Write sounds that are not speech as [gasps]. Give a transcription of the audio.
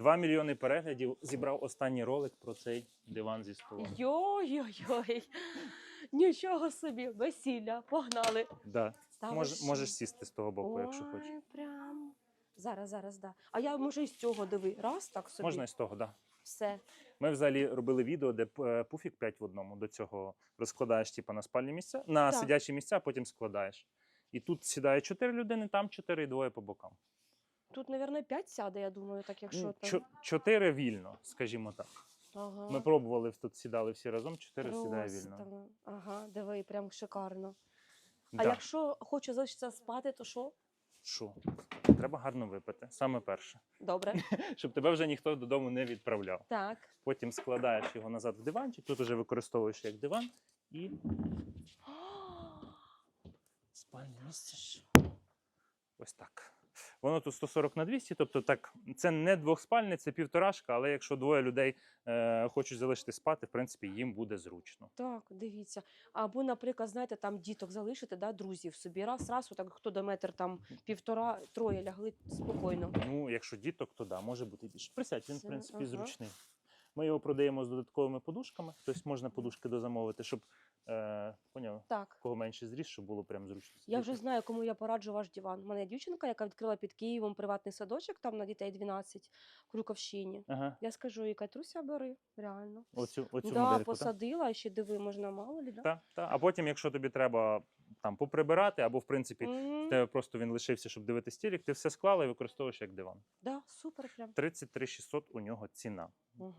Два мільйони переглядів зібрав останній ролик про цей диван зі столом. Йой-йой-йой. Нічого собі, весілля, погнали. Да. Та Мож, можеш сісти з того боку, якщо хочеш. Прям. Зараз, зараз, да. А я може і з цього диви. Раз так собі. Можна і з того, да. Все. Ми взагалі робили відео, де е, пуфік 5 в одному. До цього розкладаєш типу, на спальні місця, на Так. сидячі місця, а потім складаєш. І тут сідає 4 людини, там 4 і двоє по бокам. Тут, мабуть, 5 сяде, я думаю, так якщо там. Чотири вільно, скажімо так. Ага. Ми пробували тут сідали всі разом, чотири сідає вільно. Просто. Ага, диви, прям шикарно. А Да. якщо хочу залишитися спати, то що? Що? Треба гарно випити. Саме перше. Добре. [laughs] Щоб тебе вже ніхто додому не відправляв. Так. Потім складаєш його назад в диванчик, тут уже використовуєш як диван і [gasps] спальне місце. Ось так. Воно тут 140 на 200, тобто так, це не двохспальне, це півторашка, але якщо двоє людей е, хочуть залишити спати, в принципі, їм буде зручно. Так, дивіться. Або, наприклад, знаєте, там діток залишити, да, друзів собі. Раз, раз, отак, хто до метр там півтора, троє лягли спокійно. Ну, якщо діток, то да, може бути більше. Присядь, він, в Це- принципі, ага. зручний. Ми його продаємо з додатковими подушками, тобто можна подушки дозамовити, щоб е, поняв, Так. кого менше зріст, щоб було прям зручно. Я вже знаю, кому я пораджу ваш диван. У мене є дівчинка, яка відкрила під Києвом приватний садочок, там на дітей 12 в Крюковщині. Ага. Я скажу їй, Катруся, бери, реально. Оцю, оцю да, модельку, посадила, і ще диви, можна мало лі, да? Та, та. А потім, якщо тобі треба там поприбирати, або в принципі Мгм. в тебе просто він лишився, щоб дивитися телек, ти все склала і використовуєш як диван. Да, супер прям. 33 600 у нього ціна. Мгм.